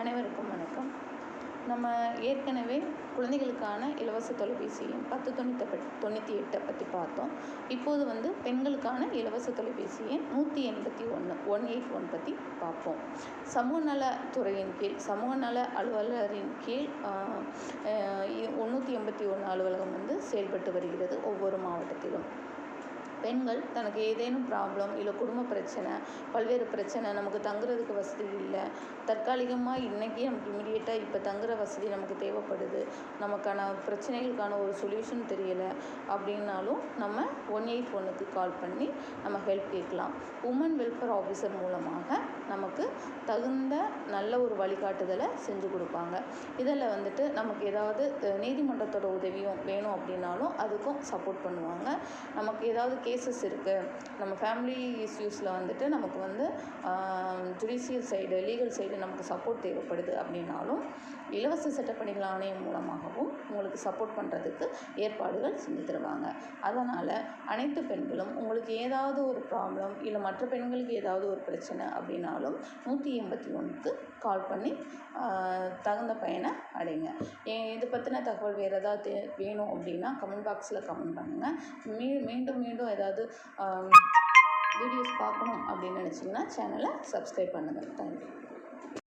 அனைவருக்கும் வணக்கம். நம்ம ஏற்கனவே குழந்தைகளுக்கான இலவச தொலைபேசியும் பத்து தொண்ணூற்றி தொண்ணூற்றி எட்டை பற்றி பார்த்தோம். இப்போது வந்து பெண்களுக்கான இலவச தொலைபேசி நூற்றி எண்பத்தி ஒன்று ஒன் எயிட் ஒன் பற்றி பார்ப்போம். சமூக நலத்துறையின் கீழ் சமூக நல அலுவலரின் கீழ் முந்நூற்றி எண்பத்தி ஒன்று அலுவலகம் வந்து செயல்பட்டு வருகிறது ஒவ்வொரு மாவட்டத்திலும். பெண்கள் தனக்கு ஏதேனும் ப்ராப்ளம் இல்லை குடும்ப பிரச்சனை பல்வேறு பிரச்சனை நமக்கு தங்குறதுக்கு வசதி இல்லை. தற்காலிகமாக இன்றைக்கி நமக்கு இமீடியட்டாக இப்போ தங்குற வசதி நமக்கு தேவைப்படுது. நமக்கான பிரச்சனைகளுக்கான ஒரு சொல்யூஷன் தெரியலை அப்படின்னாலும் நம்ம ஒன் எயிட் ஒன்றுக்கு கால் பண்ணி நம்ம ஹெல்ப் கேட்கலாம். உமன் வெல்ஃபேர் ஆஃபீஸர் மூலமாக நமக்கு தகுந்த நல்ல ஒரு வழிகாட்டுதலை செஞ்சு கொடுப்பாங்க. இதில் வந்துட்டு நமக்கு ஏதாவது நீதிமன்றத்தோட உதவியும் வேணும் அப்படின்னாலும் அதுக்கும் சப்போர்ட் பண்ணுவாங்க. நமக்கு ஏதாவது கேசஸ் இருக்குது நம்ம ஃபேமிலி இஷ்யூஸில் வந்துட்டு நமக்கு வந்து ஜுடிஷியல் சைடு லீகல் சைடு நமக்கு சப்போர்ட் தேவைப்படுது அப்படின்னாலும் இலவச சட்டப்பணிகள் ஆணையம் மூலமாகவும் உங்களுக்கு சப்போர்ட் பண்ணுறதுக்கு ஏற்பாடுகள் செஞ்சு தருவாங்க. அதனால் அனைத்து பெண்களும் உங்களுக்கு ஏதாவது ஒரு ப்ராப்ளம் இல்லை மற்ற பெண்களுக்கு ஏதாவது ஒரு பிரச்சனை அப்படின்னாலும் நூற்றி எண்பத்தி ஒன்றுக்கு கால் பண்ணி தகுந்த பயனை அடைங்க. இது பற்றின தகவல் வேறு ஏதாவது வேணும் அப்படின்னா கமெண்ட் பாக்ஸில் கமெண்ட் பண்ணுங்கள் மீ மீண்டும் மீண்டும் ஏதாவது வீடியோஸ் பார்க்கணும் அப்படின்னு நினச்சிங்கன்னா சேனலை சப்ஸ்கிரைப் பண்ணுங்கள் தேங்க்யூ